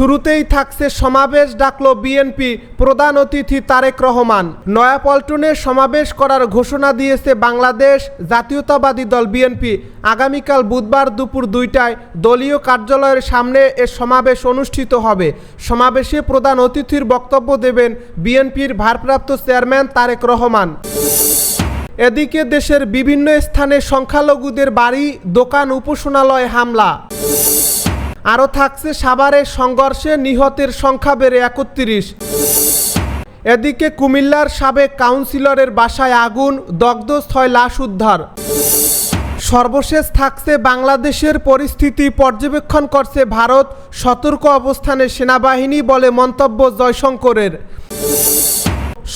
শুরুতেই থাকছে সমাবেশ, ডাকল বিএনপি প্রধান অতিথি তারেক রহমান। নয়াপল্টনে সমাবেশ করার ঘোষণা দিয়েছে বাংলাদেশ জাতীয়তাবাদী দল বিএনপি। আগামীকাল বুধবার দুপুর দুইটায় দলীয় কার্যালয়ের সামনে এ সমাবেশ অনুষ্ঠিত হবে। সমাবেশে প্রধান অতিথির বক্তব্য দেবেন বিএনপির ভারপ্রাপ্ত চেয়ারম্যান তারেক রহমান। এদিকে দেশের বিভিন্ন স্থানে সংখ্যালঘুদের বাড়ি, দোকান, উপাসনালয় হামলা। আরও থাকছে সাভারের সংঘর্ষে নিহতের সংখ্যা বেড়ে একত্রিশ। এদিকে কুমিল্লার সাবেক কাউন্সিলরের বাসায় আগুন, দগ্ধ ছয় লাশ উদ্ধার। সর্বশেষ থাকছে বাংলাদেশের পরিস্থিতি পর্যবেক্ষণ করছে ভারত, সতর্ক অবস্থানে সেনাবাহিনী বলে মন্তব্য জয়শঙ্করের।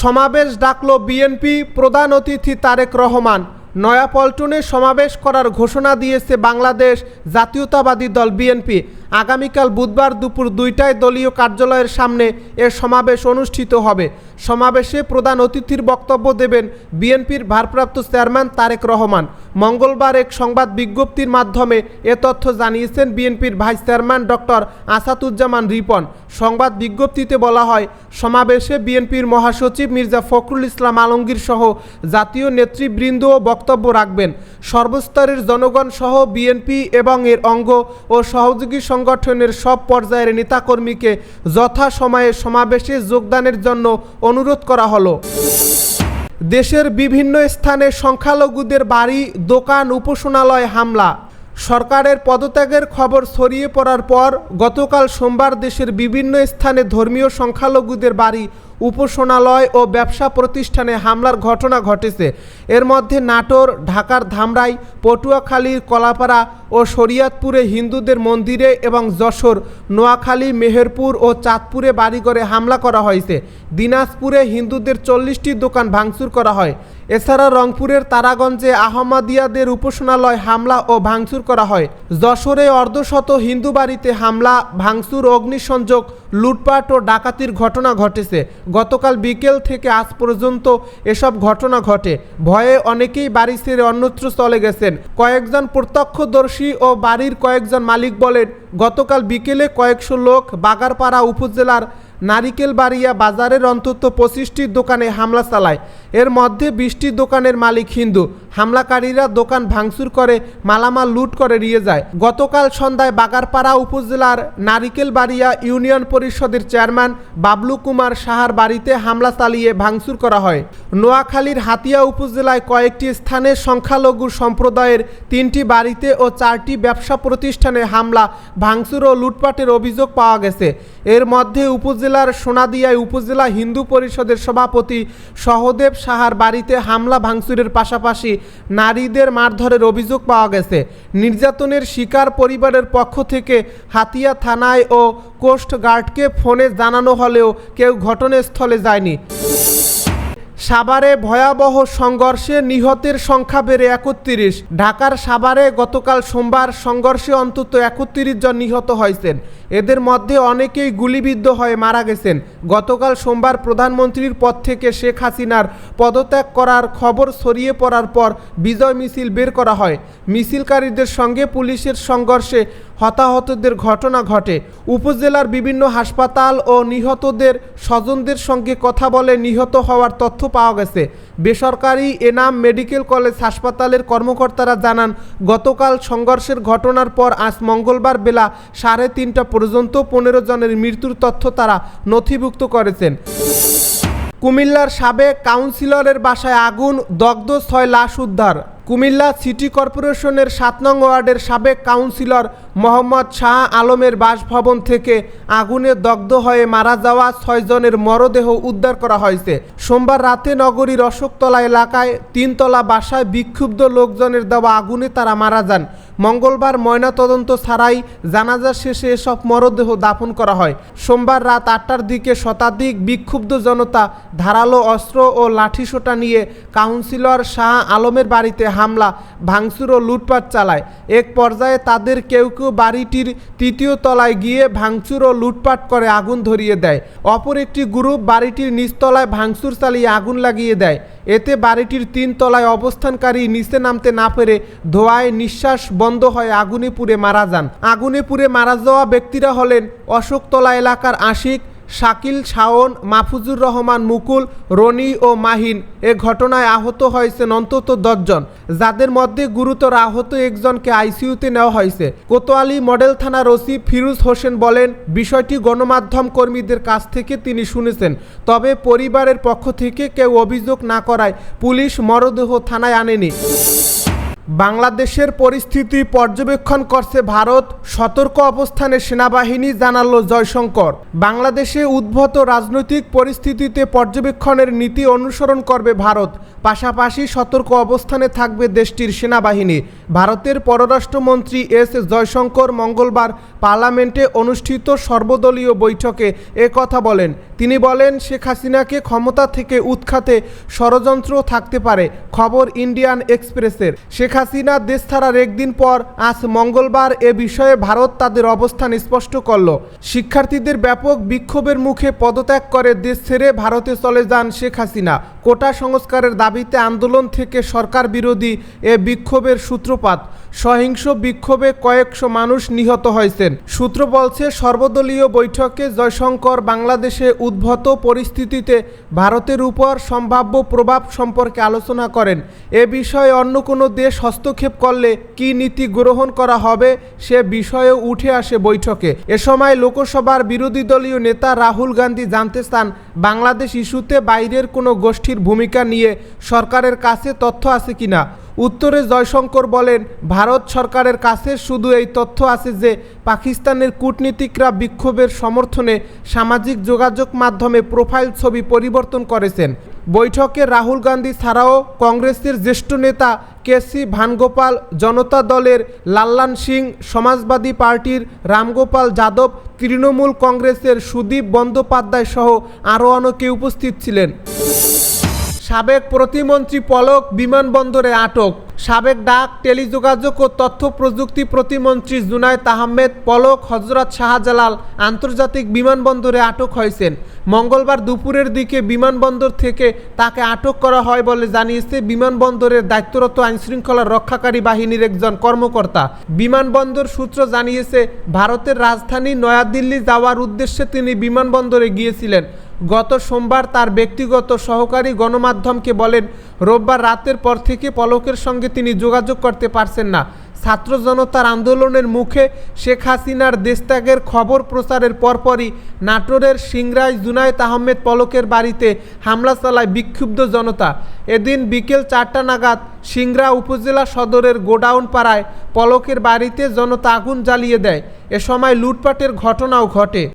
সমাবেশ ডাকল বিএনপি প্রধান অতিথি তারেক রহমান। নয়াপল্টনে সমাবেশ করার ঘোষণা দিয়েছে বাংলাদেশ জাতীয়তাবাদী দল বিএনপি। আগামীকাল বুধবার দুপুর দুইটায় দলীয় কার্যালয়ের সামনে এর সমাবেশ অনুষ্ঠিত হবে। সমাবেশে প্রধান অতিথির বক্তব্য দেবেন বিএনপির ভারপ্রাপ্ত চেয়ারম্যান তারেক রহমান। মঙ্গলবার এক সংবাদ বিজ্ঞপ্তির মাধ্যমে এ তথ্য জানিয়েছেন বিএনপির vice chairman doctor Asaduzzaman Ripon. সংবাদ বিজ্ঞপ্তিতে বলা হয়, সমাবেশে বিএনপির মহাসচিব মির্জা ফখরুল ইসলাম আলমগীর সহ জাতীয় নেতৃবৃন্দও বক্তব্য রাখবেন। সর্বস্তরের জনগণ সহ বিএনপি এবং এর অঙ্গ ও সহযোগী সংগঠনের সব পর্যায়ের নেতাকর্মীকে যথাসময়ে সমাবেশে যোগদানের জন্য অনুরোধ করা হলো। দেশের বিভিন্ন স্থানে সংখ্যালঘুদের বাড়ি, দোকান, উপাসনালয় হামলা। সরকারের পদত্যাগের খবর ছড়িয়ে পড়ার পর গতকাল সোমবার দেশের বিভিন্ন স্থানে ধর্মীয় সংখ্যালঘুদের বাড়ি, উপাসনালয় ও ব্যবসা প্রতিষ্ঠানে হামলার ঘটনা ঘটেছে। এর মধ্যে নাটোর, ঢাকার ধামরাই, পটুয়াখালীর কলাপাড়া ও শরিয়াতপুরে হিন্দুদের মন্দিরে এবং যশোর, নোয়াখালী, মেহেরপুর ও চাঁদপুরে বাড়িঘরে হামলা করা হয়েছে। দিনাজপুরে হিন্দুদের চল্লিশটি দোকান ভাঙচুর করা হয়। এছাড়া রংপুরের তারাগঞ্জে আহমদিয়াদের উপাসনালয় হামলা ও ভাঙচুর করা হয়। যশোরে অর্ধশত হিন্দু বাড়িতে হামলা, ভাঙচুর, অগ্নিসংযোগ, লুটপাট ও ডাকাতির ঘটনা ঘটেছে। গতকাল বিকেল থেকে আজ পর্যন্ত এসব ঘটনা ঘটে। ভয়ে অনেকেই বাড়ি ছেড়ে অন্যত্র চলে গেছেন। কয়েকজন প্রত্যক্ষদর্শী ও বাড়ির কয়েকজন মালিক বলেন, গতকাল বিকেলে কয়েকশো লোক বাগারপাড়া উপজেলার নারিকেলবাড়িয়া বাজারের অন্তত পঁচিশটি দোকানে হামলা চালায়। এর মধ্যে বিশটি দোকানের মালিক হিন্দু। হামলাকারীরা দোকান ভাঙচুর করে, মালামাল লুট করে নিয়ে যায়। গতকাল সন্ধ্যায় বাগারপাড়া উপজেলার নারিকেলবাড়িয়া ইউনিয়ন পরিষদের চেয়ারম্যান বাবলু কুমার সাহার বাড়িতে হামলা চালিয়ে ভাঙচুর করা হয়। নোয়াখালীর হাতিয়া উপজেলায় কয়েকটি স্থানে সংখ্যালঘু সম্প্রদায়ের তিনটি বাড়িতে ও চারটি ব্যবসা প্রতিষ্ঠানে হামলা, ভাঙচুর ও লুটপাটের অভিযোগ পাওয়া গেছে। এর মধ্যে উপজেলার সোনাদিয়ায় উপজেলা হিন্দু পরিষদের সভাপতি সহদেব সাহার বাড়িতে হামলা ভাঙচুরের পাশাপাশি নারীদের মারধরের অভিযোগ পাওয়া গেছে। নির্যাতনের শিকার পরিবারের পক্ষ থেকে হাতিয়া থানায় ও কোস্টগার্ডকে ফোনে জানানো হলেও কেউ ঘটনাস্থলে যায়নি। সাভারে ভয়াবহ সংঘর্ষে নিহতের সংখ্যা বেড়ে একত্রিশ। ঢাকার সাভারে গতকাল সোমবার সংঘর্ষে অন্তত একত্রিশ জন নিহত হয়েছেন। এদের মধ্যে অনেকেই গুলিবিদ্ধ হয়ে মারা গেছেন। গতকাল সোমবার প্রধানমন্ত্রীর পদ থেকে শেখ হাসিনার পদত্যাগ করার খবর ছড়িয়ে পড়ার পর বিজয় মিছিল বের করা হয়। মিছিলকারীদের সঙ্গে পুলিশের সংঘর্ষে হতাহতদের ঘটনা ঘটে। উপজেলার বিভিন্ন হাসপাতাল ও নিহতদের স্বজনদের সঙ্গে কথা বলে নিহত হওয়ার তথ্য পাওয়া গেছে। বেসরকারি এনাম মেডিকেল কলেজ হাসপাতালের কর্মকর্তারা জানান, গতকাল সংঘর্ষের ঘটনার পর আজ মঙ্গলবার বেলা সাড়ে তিনটা পর্যন্ত পনেরো জনের মৃত্যুর তথ্য তারা নথিভুক্ত করেছেন। কুমিল্লার সাবেক কাউন্সিলরের বাসায় আগুন, দগ্ধ ছয় লাশ উদ্ধার। কুমিল্লা সিটি কর্পোরেশনের সাত নং ওয়ার্ডের সাবেক কাউন্সিলর মোহাম্মদ শাহ আলমের বাসভবন থেকে আগুনে দগ্ধ হয়ে মারা যাওয়া ছয়জনের মরদেহ উদ্ধার করা হয়েছে। সোমবার রাতে নগরীর অশোকতলা এলাকায় তিনতলা বাসায় বিক্ষুব্ধ লোকজনের দেওয়া আগুনে তারা মারা যান। মঙ্গলবার ময়নাতদন্ত ছাড়াই জানাজা শেষে এসব মরদেহ দাফন করা হয়। সোমবার রাত আটটার দিকে শতাধিক বিক্ষুব্ধ জনতা ধারালো অস্ত্র ও লাঠিসোঁটা নিয়ে কাউন্সিলর শাহ আলমের বাড়িতে হামলা, ভাঙচুর ও লুটপাট চালায়। এক পর্যায়ে তাদের কেউ কেউ কেউ বাড়িটির তৃতীয় তলায় গিয়ে ভাঙচুর ও লুটপাট করে আগুন ধরিয়ে দেয়। অপর একটি গ্রুপ বাড়িটির নিচতলায় ভাঙচুর চালিয়ে আগুন লাগিয়ে দেয়। এতে বাড়িটির তিন তলায় অবস্থানকারী নিচে নামতে না পেরে ধোয়ায় নিঃশ্বাস বন্ধ হয় আগুনে পুড়ে মারা যান। আগুনে পুড়ে মারা যাওয়া ব্যক্তিরা হলেন অশোকতলা এলাকার আশিক শাকিল, শাওন, মাহফুজুর রহমান, মুকুল, রনি ও মাহিন এ ঘটনায় আহত হয়েছেন অন্তত দশজন, যাদের মধ্যে গুরুতর আহত একজনকে আইসিইউতে নেওয়া হয়েছে। কোতোয়ালি মডেল থানার ওসি ফিরুজ হোসেন বলেন, বিষয়টি গণমাধ্যম কর্মীদের কাছ থেকে তিনি শুনেছেন, তবে পরিবারের পক্ষ থেকে কেউ অভিযোগ না করায় পুলিশ মরদেহ থানায় আনেনি। বাংলাদেশের পরিস্থিতি পর্যবেক্ষণ করছে ভারত, সতর্ক অবস্থানে সেনাবাহিনী, জানালো জয়শঙ্কর। বাংলাদেশে উদ্ভূত রাজনৈতিক পরিস্থিতিতে পর্যবেক্ষণের নীতি অনুসরণ করবে ভারত। পাশাপাশি সতর্ক অবস্থানে থাকবে দেশটির সেনাবাহিনী। ভারতের পররাষ্ট্রমন্ত্রী এস জয়শঙ্কর মঙ্গলবার পার্লামেন্টে অনুষ্ঠিত সর্বদলীয় বৈঠকে কথা বলেন। তিনি বলেন, শেখ হাসিনাকে ক্ষমতা থেকে উৎখাতে ষড়যন্ত্র থাকতে পারে, খবর ইন্ডিয়ান এক্সপ্রেসের। শেখ হাসিনা দেশ ছাড়ার একদিন পর আজ মঙ্গলবার এ বিষয়ে ভারত তাদের অবস্থান স্পষ্ট করল। শিক্ষার্থীদের ব্যাপক বিক্ষোভের মুখে পদত্যাগ করে দেশ ছেড়ে ভারতে চলে যান শেখ হাসিনা। কোটা সংস্কারের দাবিতে আন্দোলন থেকে সরকার বিরোধী এ বিক্ষোভের সূত্রপাত। সহিংস বিক্ষোভে কয়েকশো মানুষ নিহত হয়েছেন। সূত্র বলছে, সর্বদলীয় বৈঠকে জয়শঙ্কর বাংলাদেশে উদ্ভূত পরিস্থিতিতে ভারতের উপর সম্ভাব্য প্রভাব সম্পর্কে আলোচনা করেন। এ বিষয়ে অন্য কোনো দেশ হস্তক্ষেপ করলে কি নীতি গ্রহণ করা হবে সে বিষয়েও উঠে আসে বৈঠকে। এ সময় লোকসভার বিরোধী দলীয় নেতা রাহুল গান্ধী জানতে চান বাংলাদেশ ইস্যুতে বাইরের কোনো গোষ্ঠীর ভূমিকা নিয়ে সরকারের কাছে তথ্য আছে কি না? উত্তরে জয়শঙ্কর বলেন, ভারত সরকারের কাছে শুধু এই তথ্য আছে যে পাকিস্তানের কূটনীতিকরা বিক্ষোভের সমর্থনে সামাজিক যোগাযোগ মাধ্যমে প্রোফাইল ছবি পরিবর্তন করেছেন। বৈঠকে রাহুল গান্ধী ছাড়াও কংগ্রেসের জ্যেষ্ঠ নেতা কেসি ভানগোপাল, জনতা দলের লাল্লান সিং, সমাজবাদী পার্টির রামগোপাল যাদব, তৃণমূল কংগ্রেসের সুদীপ বন্দ্যোপাধ্যায় সহ আরও অনেকে উপস্থিত ছিলেন। সাবেক প্রতিমন্ত্রী পলক বিমানবন্দরে আটক। সাবেক ডাক, টেলিযোগাযোগ ও তথ্য প্রযুক্তি প্রতিমন্ত্রী জুনায়েদ আহমেদ পলক হজরত শাহজালাল আন্তর্জাতিক বিমানবন্দরে আটক হয়েছেন। মঙ্গলবার দুপুরের দিকে বিমানবন্দর থেকে তাকে আটক করা হয় বলে জানিয়েছে বিমানবন্দরের দায়িত্বরত আইনশৃঙ্খলা রক্ষাকারী বাহিনীর একজন কর্মকর্তা। বিমানবন্দর সূত্র জানিয়েছে, ভারতের রাজধানী নয়াদিল্লি যাওয়ার উদ্দেশ্যে তিনি বিমানবন্দরে গিয়েছিলেন। গত সোমবার তার ব্যক্তিগত সহকারী গণমাধ্যমকে বলেন, রোববার রাতের পর থেকে পলকের সঙ্গে তিনি যোগাযোগ করতে পারছেন না। ছাত্র জনতার আন্দোলনের মুখে শেখ হাসিনার দেশত্যাগের খবর প্রচারের পরপরই নাটোরের সিংরাই জুনায়েদ আহমেদ পলকের বাড়িতে হামলা চালায় বিক্ষুব্ধ জনতা। এদিন বিকেল চারটা নাগাদ সিংরা উপজেলা সদরের গোডাউন পাড়ায় পলকের বাড়িতে জনতা আগুন জ্বালিয়ে দেয়। এ সময় লুটপাটের ঘটনাও ঘটে।